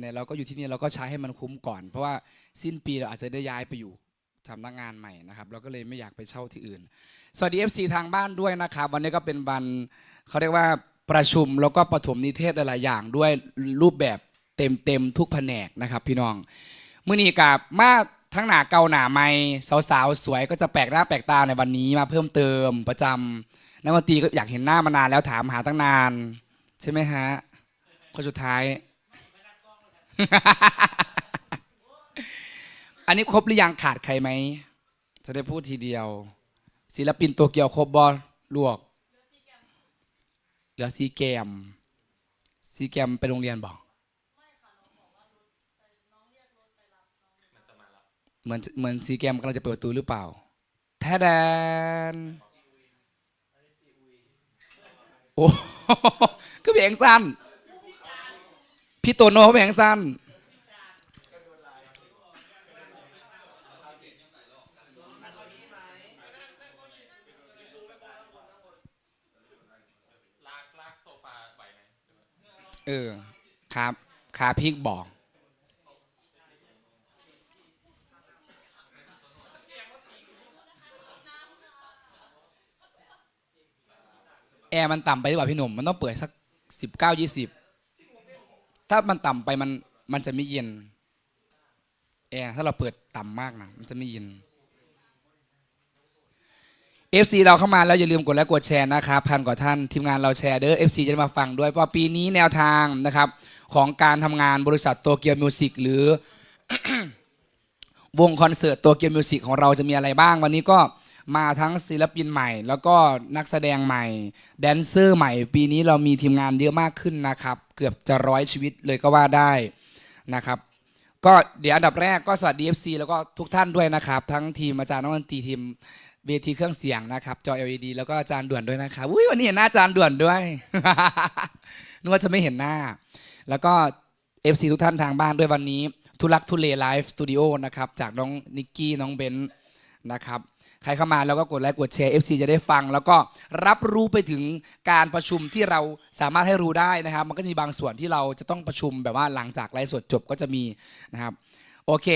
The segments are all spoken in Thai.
ไหนๆเราก็อยู่ที่นี่เราก็ใช้ให้มันคุ้มก่อน เพราะว่าสิ้นปีเราอาจจะได้ย้ายไปอยู่สำนักงานใหม่นะครับเราก็เลยไม่อยากไปเช่าที่อื่น สวัสดี FC ทางบ้านด้วยนะครับ วันนี้ก็เป็นวันเขาเรียกว่าประชุมแล้วก็ปฐมนิเทศหลายๆอย่างด้วยรูปแบบเต็มๆทุกแผนกนะครับพี่น้องมื่อนี้กับมาทั้งหนาเกาหนาไม่สาวๆสวยก็จะแปลกหน้าแปลกตาในวันนี้มาเพิ่มเติมประจำนักดนตรีก็อยากเห็นหน้ามานานแล้วถามหาตั้งนาน ใช่ไหมฮะคนสุดท้าย อันนี้ครบหรือยังขาดใครไหม จะได้พูดทีเดียว ศิลปินตัวเกียวครบบอลวก เหลือซีแกมซีแกมไปโรงเรียนบอกเหมือนเหมือนซีแกมกำลังจะเปิดประตูหรือเปล่าแทแดนโอ้ก็เพียงสั้น พี่โตโน่เขาเพียงสั้นเออครับขาพริกบอกแอร์มันต่ำไปหรือเปล่าพี่หนุ่ม มันต้องเปิดสักสิบเก้ายี่สิบ ถ้ามันต่ำไปมันมันจะไม่เย็นแอร์ถ้าเราเปิดต่ำมากนะมันจะไม่เย็น FC เราเข้ามาแล้วอย่าลืมกดไลค์กดแชร์นะครับพันกว่าท่านทีมงานเราแชร์เด้อ FC จะได้มาฟังด้วยเพราะปีนี้แนวทางนะครับ ของการทำงานบริษัทโตเกียวมิวสิกหรือ วงคอนเสิร์ตโตเกียวมิวสิกของเราจะมีอะไรบ้าง วันนี้ก็ มาทั้งศิลปินใหม่ แล้วก็นักแสดงใหม่ แดนเซอร์ใหม่ ปีนี้เรามีทีมงานเยอะมากขึ้นนะครับ เกือบจะร้อยชีวิตเลยก็ว่าได้นะครับ ก็เดี๋ยวอันดับแรกก็สวัสดี FC แล้วก็ทุกท่านด้วยนะครับ ทั้งทีมอาจารย์น้องดนตรีทีมเวทีเครื่องเสียงนะครับ จอ LED แล้วก็อาจารย์ด่วนด้วยนะครับอุ้ยวันนี้เห็นหน้าอาจารย์ด่วนด้วย นึกว่าจะไม่เห็นหน้า แล้วก็ FC ทุกท่านทางบ้านด้วยวันนี้ ทุลักทุเลไลฟ์สตูดิโอนะครับ จากน้องนิกกี้น้องเบนซ์นะครับ ใครเข้ามาแล้วก็กดไลค์กดแชร์ FC จะได้ฟัง แล้วก็รับรู้ไปถึงการประชุมที่เราสามารถให้รู้ได้นะครับ มันก็จะมีบางส่วนที่เราจะต้องประชุมแบบว่าหลังจากไลฟ์สดจบก็จะมีนะครับโอเค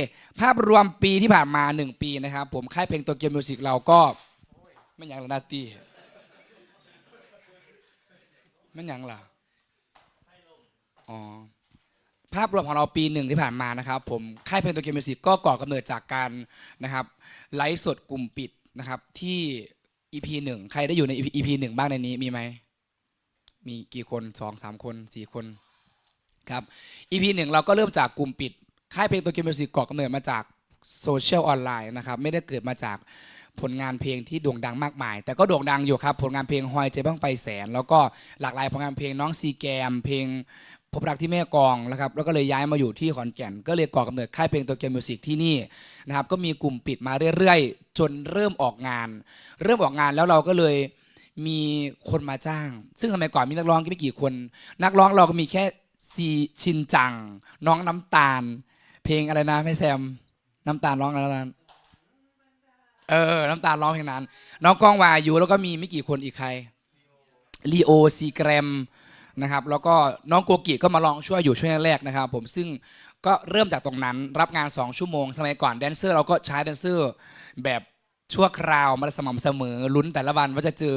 ภาพรวมปีที่ผ่านมา 1 ปีนะครับ ผมค่ายเพลงตัวเกมมิวสิกเราก็ไม่ยังหรอกนาตีไม่ยังล่ะอ๋อภาพรวมของเราปีหนึ่งที่ผ่านมานะครับ ผมค่ายเพลงตัวเกมมิวสิกก็ก่อกำเนิดจากการนะครับไลฟ์สดกลุ่มปิด นะครับ ที่ EP หนึ่งใครได้อยู่ใน EP หนึ่งบ้างในนี้มีไหมมีกี่คนสองสามคนสี่คนครับ EP หนึ่งเราก็เริ่มจากกลุ่มปิดค่ายเพลงตัวเกมมิวสิกก่อกำเนิดมาจากโซเชียลออนไลน์นะครับไม่ได้เกิดมาจากผลงานเพลงที่โด่งดังมากมาย แต่ก็โด่งดังอยู่ครับ ผลงานเพลงฮอยใจบ้างไฟแสน แล้วก็หลากหลายผลงานเพลงน้องซีแกม เพลงพบรักที่แม่กองนะครับแล้วก็เลยย้ายมาอยู่ที่ขอนแก่น ก็เลยก่อกำเนิดค่ายเพลงตัวเกมมิวสิกที่นี่นะครับก็มีกลุ่มปิดมาเรื่อยๆ จนเริ่มออกงาน เริ่มออกงานแล้วเราก็เลยมีคนมาจ้าง ซึ่งสมัยก่อนมีนักร้องไม่กี่คน นักร้องเราก็มีแค่ซีชินจัง น้องน้ำตาล เพลงอะไรนะแม่แซมน้ำตาลร้องอะไรนะเออน้ำตาลร้องเพลงนั้น น้องก้องวาอยู่แล้วก็มีไม่กี่คนอีกใครลีโอซีแกรม นะครับแล้วก็น้องโกกิก็มาลองช่วยอยู่ช่วงแรกๆนะครับผมซึ่งก็เริ่มจากตรงนั้นรับงาน 2 ชั่วโมงสมัยก่อนแดนเซอร์เราก็ใช้แดนเซอร์แบบชั่วคราวมาสม่ำเสมอลุ้นแต่ละวันว่าจะเจอ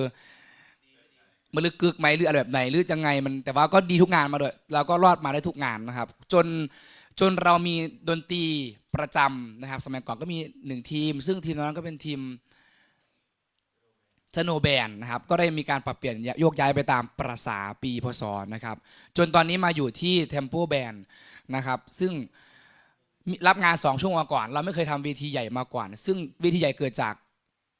มันลึกกึกไหมหรืออะไรแบบไหนหรือยังไงมันแต่ว่าก็ดีทุกงานมาด้วยเราก็รอดมาได้ทุกงานนะครับ จนจนเรามีดนตรีประจำนะครับ สมัยก่อนก็มีหนึ่งทีม ซึ่งทีมนั้นก็เป็นทีม สโนแบนนะครับก็ได้มีการปรับเปลี่ยนโยกย้ายไปตามประษาปีพศนะครับจนตอนนี้มาอยู่ที่ Tempo Band นะครับซึ่งรับงาน2ช่วโมงมาก่อน เราไม่เคยทำเวทีใหญ่มาก่อน ซึ่งเวทีใหญ่เกิดจาก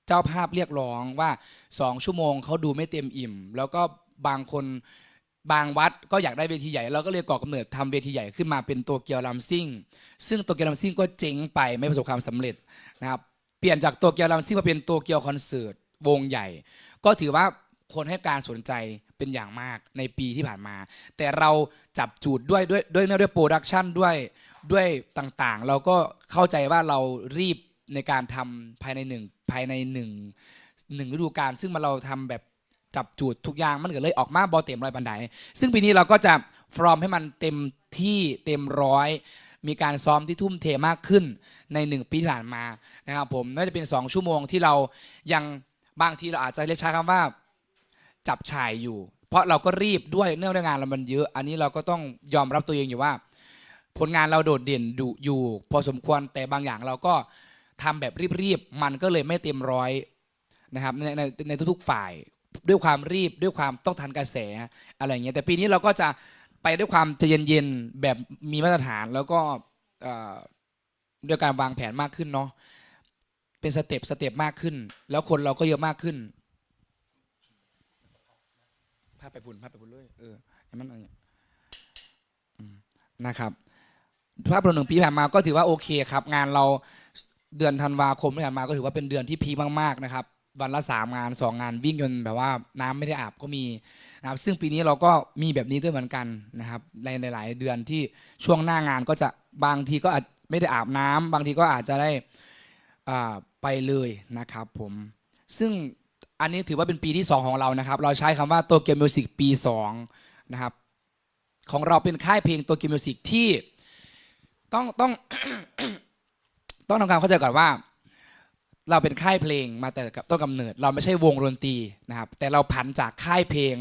เจ้าภาพเรียกร้องว่า2ชั่วโมงเขาดูไม่เต็มอิ่ม แล้วก็บางคนบางวัดก็อยากได้เวทีใหญ่เราก็เลยก่อกำเนิดทำเวทีใหญ่ขึ้นมาเป็นตัวเกียวลัมซิ่ง ซึ่งตัวเกียวลัมซิ่งก็เจ๊งไปไม่ประสบความสำเร็จนะครับเปลี่ยนจากตัวเกียวลัมซิ่งมาเป็นตัวเกียวคอนเสิร์ต วงใหญ่ ก็ถือว่าคนให้การสนใจเป็นอย่างมากในปีที่ผ่านมา แต่เราจับจูดด้วยด้วยด้วยด้วยโปรดักชันด้วยด้วยต่างๆ เราก็เข้าใจว่าเรารีบในการทำภายในหนึ่งภายในหนึ่งหนึ่งฤดูกาลซึ่งมันเราทำแบบจับจูดทุกอย่างมันก็เลยออกมาบอเต็มร้อยบันไดซึ่งปีนี้เราก็จะฟอร์มให้มันเต็มที่เต็มร้อย มีการซ้อมที่ทุ่มเทมากขึ้นในหนึ่งปีที่ผ่านมานะครับผมน่าจะเป็น 2 ชั่วโมงที่เรายัง บางทีเราอาจจะเรียกใช้คำว่า จับฉายอยู่ เพราะเราก็รีบด้วยเนื่องด้วยงานเรามันเยอะ อันนี้เราก็ต้องยอมรับตัวเองอยู่ว่า ผลงานเราโดดเด่นดุอยู่ พอสมควรแต่บางอย่างเราก็ทำแบบรีบๆมันก็เลยไม่เต็มร้อยนะครับในในในทุกๆฝ่ายด้วยความรีบด้วยความต้องทันกระแสอะไรอย่างเงี้ยแต่ปีนี้เราก็จะไปด้วยความใจเย็นๆแบบมีมาตรฐานแล้วก็ด้วยการวางแผนมากขึ้นเนาะ เป็นสเต็ปสเต็ปมากขึ้น แล้วคนเราก็เยอะมากขึ้นพาพไปบุญพาพไปบุญเลยเออให้มันอะไรอย่างเงี้ยอืมนะครับภาพรวมหนึ่งปีผ่านมาก็ถือว่าโอเคครับ งานเราเดือนธันวาคมที่ผ่านมาก็ถือว่าเป็นเดือนที่พีมากๆนะครับ วันละสามงานสองงานวิ่งจนแบบว่าน้ำไม่ได้อาบก็มีนะครับซึ่งปีนี้เราก็มีแบบนี้ด้วยเหมือนกันนะครับในหลาย ๆ เดือนที่ช่วงหน้างานก็จะบางทีก็อาจไม่ได้อาบน้ำบางทีก็อาจจะได้ ไปเลยนะครับผมซึ่งอันนี้ถือว่าเป็นปีที่ 2 ของเรานะครับ เราใช้คำว่าตัวเกมมิวสิกปี2นะครับของเราเป็นค่ายเพลงตัวเกมมิวสิกที่ต้องต้องต้องทำความเข้าใจก่อนว่า เราเป็นค่ายเพลงมาแต่กับต้นกำเนิด เราไม่ใช่วงดนตรีนะครับ แต่เราผันจากค่ายเพลง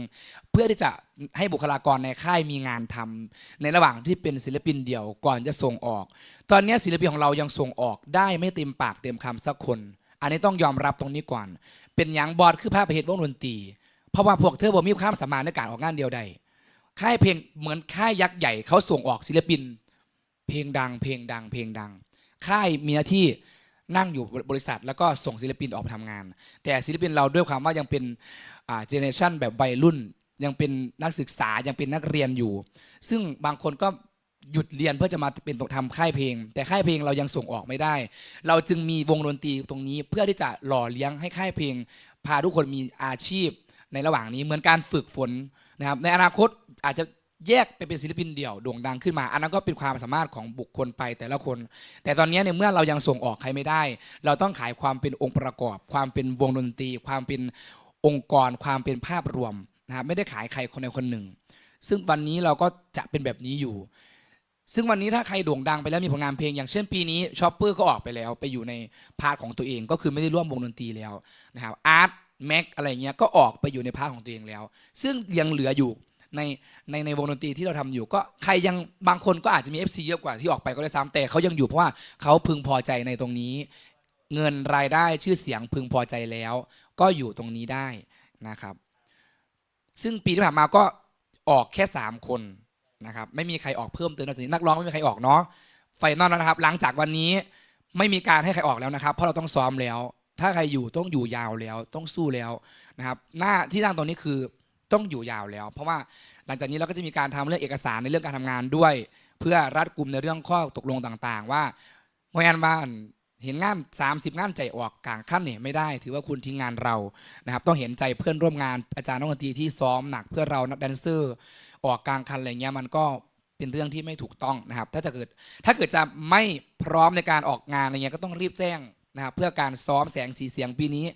เพื่อที่จะให้บุคลากรในค่ายมีงานทำในระหว่างที่เป็นศิลปินเดี่ยวก่อนจะส่งออก ตอนนี้ศิลปินของเรายังส่งออกได้ไม่เต็มปากเต็มคำสักคน อันนี้ต้องยอมรับตรงนี้ก่อน เป็นยังบอดคือภาพประเหตุวงดนตรี เพราะว่าพวกเธอบ่มีความสามารถในการออกงานเดียวใดค่ายเพลงเหมือนค่ายยักษ์ใหญ่เขาส่งออกศิลปิน เพลงดัง เพลงดัง เพลงดัง ค่ายมีหน้าที่ นั่งอยู่บริษัท แล้วก็ส่งศิลปินออกไปทำงาน แต่ศิลปินเราด้วยความว่ายังเป็นเจเนอเรชันแบบวัยรุ่น ยังเป็นนักศึกษายังเป็นนักเรียนอยู่ ซึ่งบางคนก็หยุดเรียนเพื่อจะมาเป็นตกทำค่ายเพลง แต่ค่ายเพลงเรายังส่งออกไม่ได้ เราจึงมีวงดนตรีตรงนี้เพื่อที่จะหล่อเลี้ยงให้ค่ายเพลง พาทุกคนมีอาชีพในระหว่างนี้เหมือนการฝึกฝนนะครับในอนาคตอาจจะ แยกไปเป็นศิลปินเดี่ยวโด่งดังขึ้นมา อันนั้นก็เป็นความสามารถของบุคคลไปแต่ละคน แต่ตอนนี้เนี่ยเมื่อเรายังส่งออกใครไม่ได้ เราต้องขายความเป็นองค์ประกอบ ความเป็นวงดนตรี ความเป็นองค์กร ความเป็นภาพรวมนะครับไม่ได้ขายใครคนใดคนหนึ่ง ซึ่งวันนี้เราก็จะเป็นแบบนี้อยู่ ซึ่งวันนี้ถ้าใครโด่งดังไปแล้วมีผลงานเพลง อย่างเช่นปีนี้ชอปเปอร์ก็ออกไปแล้วไปอยู่ในพาร์ทของตัวเอง ก็คือไม่ได้ร่วมวงดนตรีแล้วนะครับอาร์ตแม็กอะไรเงี้ยก็ออกไปอยู่ในพาร์ทของตัวเองแล้ว ซึ่งยังเหลืออยู่ ในในในวงดนตรีที่เราทำอยู่ ก็ใครยังบางคนก็อาจจะมี FC เยอะกว่าที่ออกไปก็ได้ซ้ำแต่เขายังอยู่เพราะว่าเขาพึงพอใจในตรงนี้ เงินรายได้ชื่อเสียงพึงพอใจแล้ว ก็อยู่ตรงนี้ได้นะครับ ซึ่งปีที่ผ่านมาก็ออกแค่ 3 คนนะครับไม่มีใครออกเพิ่มเติมนอกจากนี้นักร้องไม่มีใครออกเนาะไฟนอลนะครับ หลังจากวันนี้ไม่มีการให้ใครออกแล้วนะครับ เพราะเราต้องซ้อมแล้ว ถ้าใครอยู่ต้องอยู่ยาวแล้ว ต้องสู้แล้วนะครับ หน้าที่นั่งตรงนี้คือ ต้องอยู่ยาวแล้ว เพราะว่าหลังจากนี้เราก็จะมีการทำเรื่องเอกสารในเรื่องการทำงานด้วย เพื่อรัดกลุ่มในเรื่องข้อตกลงต่างๆ ว่าแมนบ้านเห็นงาน 30 งานใจออกกลางขั้นเนี่ยไม่ได้ ถือว่าคุณทิ้งงานเรานะครับต้องเห็นใจเพื่อนร่วมงานอาจารย์นักดนตรีที่ซ้อมหนักเพื่อเรานักแดนเซอร์ออกกลางคันอะไรเงี้ยมันก็เป็นเรื่องที่ไม่ถูกต้องนะครับ ถ้าจะเกิดถ้าเกิดจะไม่พร้อมในการออกงานอะไรเงี้ยก็ต้องรีบแจ้งนะครับเพื่อการซ้อมแสงสีเสียงปีนี้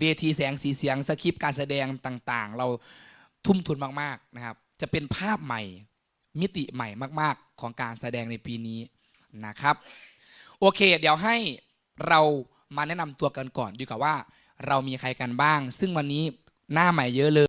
เวทีแสงสีเสียงสคริปต์การแสดงต่างๆ เรา ทุ่มทุนมากๆนะครับ จะเป็นภาพใหม่มิติใหม่มาก ๆ ของการแสดงในปีนี้นะครับ โอเค เดี๋ยวให้เรามาแนะนำตัวกันก่อนดีกว่าว่า เรามีใครกันบ้าง ซึ่งวันนี้หน้าใหม่เยอะเลย